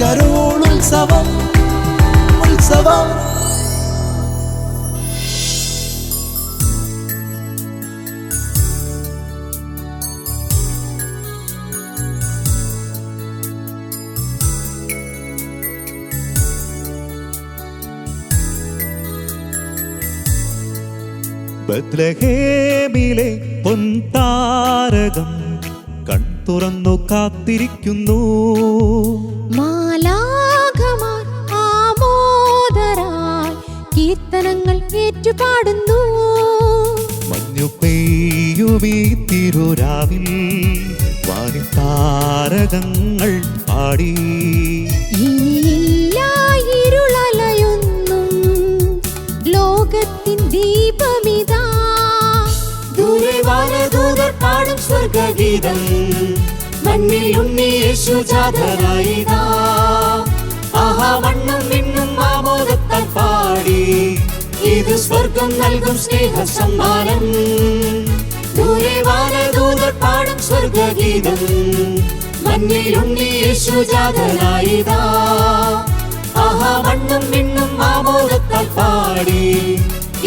Carol ഉത്സവം ബത്ലഹേമിലെ പൊൻതാരകം കൺ തുറന്നു കാത്തിരിക്കുന്നു. കീർത്തനങ്ങൾ ഏറ്റുപാടുന്നു. മഞ്ഞു പെയ്യുമീ തിരുരാവിൽ വാനി താരകങ്ങൾ പാടി. ഇനിയില്ല ഇരുളലയൊന്നും ലോകത്തിൻ ദീപമിതാ. ദൂരെ വാനദൂതർ പാടും സ്വർഗഗീതം. മണ്ണിൽ ഉണ്ണി യേശു ജാതരായിതാ ആഹാ വണ്ണം ഇത് സ്വർഗം നൽകും സ്നേഹ സമ്മാനം. ദൂരെ വാനദൂതർ പാടും സ്വർഗഗീതം. മഞ്ഞിലുണ്ണി യേശു ജാതരായിതാ ആഹാ മണ്ണും മിന്നും ആമോദത്താൽ പാടി.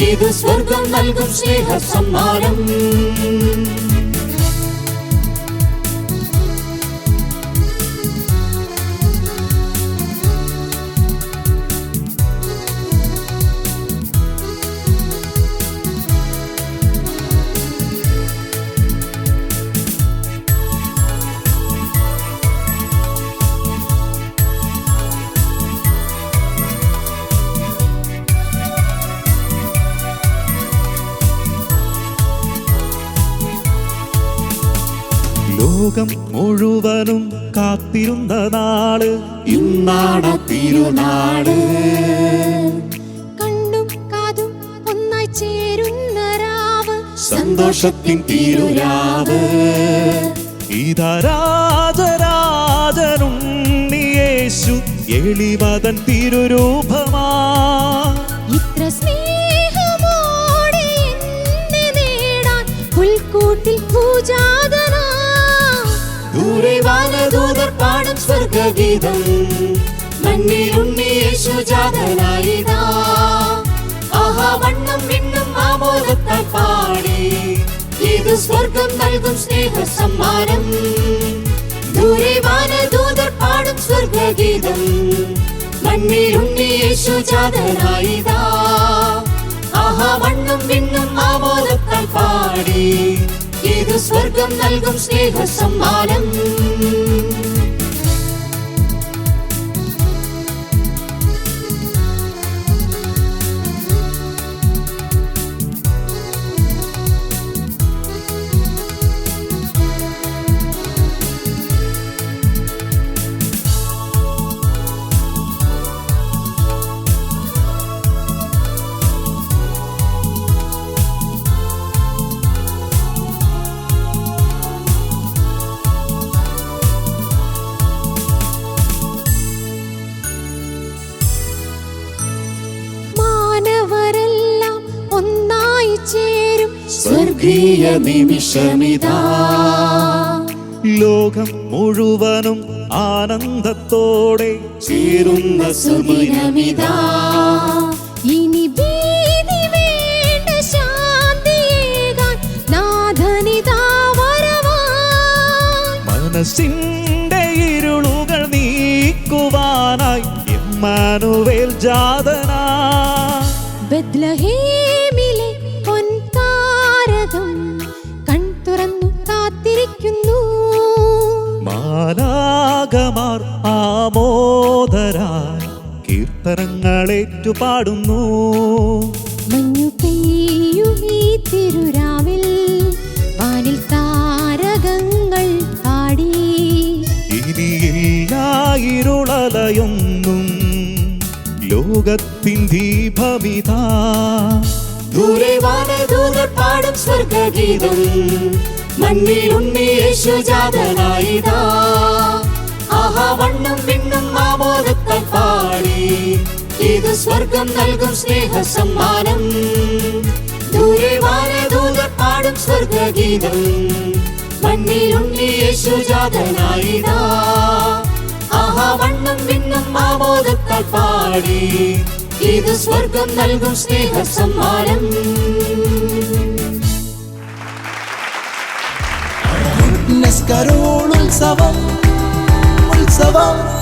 ഇത് സ്വർഗം നൽകും സ്നേഹ സമ്മാനം. ലോകം മുഴുവനും കാത്തിരുന്ന നാൾ. ഇന്നാണ് തിരുനാൾ. കണ്ണും കാതും ഒന്നായി ചേരുന്ന രാവ്. സന്തോഷത്തിൻ തിരുരാവ് ഇതരാജരാജനുണ്ണിയേശു എളിമതൻ തിരുരൂപമാ. സ്വർഗം നൽകും സ്നേഹ സമ്മാനം ദൂരെ വാനദൂതർ പാടും സ്വർഗഗീതം. യേശു ജാതനായിതാ. ആഹാ വണ്ണം മിന്നും ആമോദത്താൽ പാടി. ഇത് സ്വർഗം നൽകും സ്നേഹ സമ്മാനം സ്വർഗീയ നിമിഷമിതാ ലോകം മുഴുവനും ആനന്ദത്തോടെ ചേരുന്ന സുദിനമിതാ. ഇനി ഭീതി വേണ്ട ശാന്തിയേകാൻ നാഥനിതാ വരവായി മനസ്സിന്റെ ഇരുളുകൾ നീക്കുവാനായി എമ്മാനുവേൽ ജാതനാ. ബത്ലഹേമിലെ മാലാകമാർ ആമോദരായി കീർത്തനങ്ങളേറ്റു പാടുന്നു മഞ്ഞു പെയ്യും ഈ തിരുരാവിൽ വാനിൽ താരകങ്ങൾ പാടി. ഇനിയില്ല ഇരുളലയൊന്നും ലോകത്തിൻ ദീപമിതാ. ദൂരെ വാനദൂതർ പാടും സ്വർഗീതം മണ്ണിൽ ഉണ്ണി വണ്ണം മിന്നും ആമോദത്താൽ പാടി. ഇത് സ്വർഗം നൽകും സ്നേഹ സമ്മാനം ദൂരെ വാനദൂതർ പാടും സ്വർഗഗീതം. മണ്ണിലുണ്ണി യേശു ജാതനായിതാ. ആഹാ വണ്ണം മിന്നും നാൾ പാടി. ഇത് സ്വർഗം നൽകും സ്നേഹ സമ്മാനം നെസ്കരോൾ ഉത്സവം ഉത്സവം